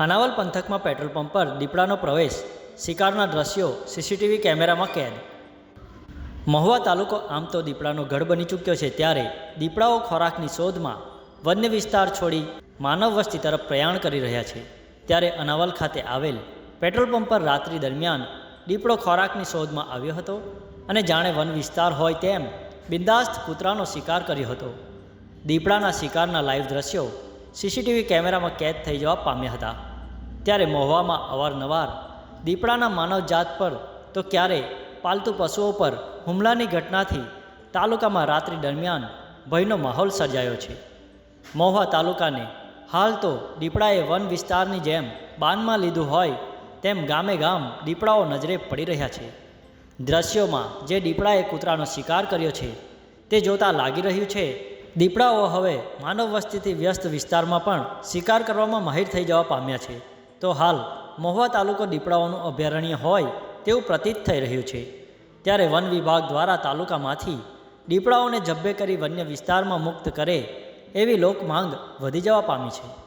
અનાવલ પંથકમાં petrol pump પર દીપડાનો પ્રવેશ, શિકારના દ્રશ્યો, સીસીટીવી કેમેરામાં કેદ. મહુવા તાલુકો આમ તો દીપડાનો ગઢ બની ચૂક્યો છે ત્યારે દીપડાઓ ખોરાકની શોધમાં વન્ય વિસ્તાર છોડી માનવ વસ્તી તરફ પ્રયાણ કરી રહ્યા છે. ત્યારે અનાવલ ખાતે આવેલ પેટ્રોલ પંપ પર રાત્રિ દરમિયાન દીપડો ખોરાકની શોધમાં આવ્યો હતો અને જાણે વન વિસ્તાર હોય તેમ બિંદાસ્ત કૂતરાનો શિકાર કર્યો હતો. દીપડાના શિકારના લાઈવ દ્રશ્યો સીસીટીવી કેમેરામાં કેદ થઈ જવા પામ્યા હતા. ત્યારે મહુવામાં અવારનવાર દીપડાના માનવજાત પર તો ક્યારે પાલતુ પશુઓ પર હુમલાની ઘટનાથી તાલુકામાં રાત્રિ દરમિયાન ભયનો માહોલ સર્જાયો છે. મહુવા તાલુકાને હાલ તો દીપડાએ વન વિસ્તારની જેમ બાનમાં લીધું હોય તેમ ગામે ગામ દીપડાઓ નજરે પડી રહ્યા છે. દ્રશ્યોમાં જે દીપડાએ કૂતરાનો શિકાર કર્યો છે તે જોતાં લાગી રહ્યું છે દીપડાઓ હવે માનવ વસ્તીથી વ્યસ્ત વિસ્તારમાં પણ શિકાર કરવામાં માહિર થઈ જવા પામ્યા છે. તો હાલ, મહુવા તાલુકો દીપડાઓનું અભયારણ્ય હોય તેવું પ્રતીત થઈ રહ્યું છે. ત્યારે વન વિભાગ દ્વારા તાલુકામાંથી દીપડાઓને જબ્બે કરી વન્ય વિસ્તારમાં મુક્ત કરે એવી લોક માંગ વધી જવા પામી છે.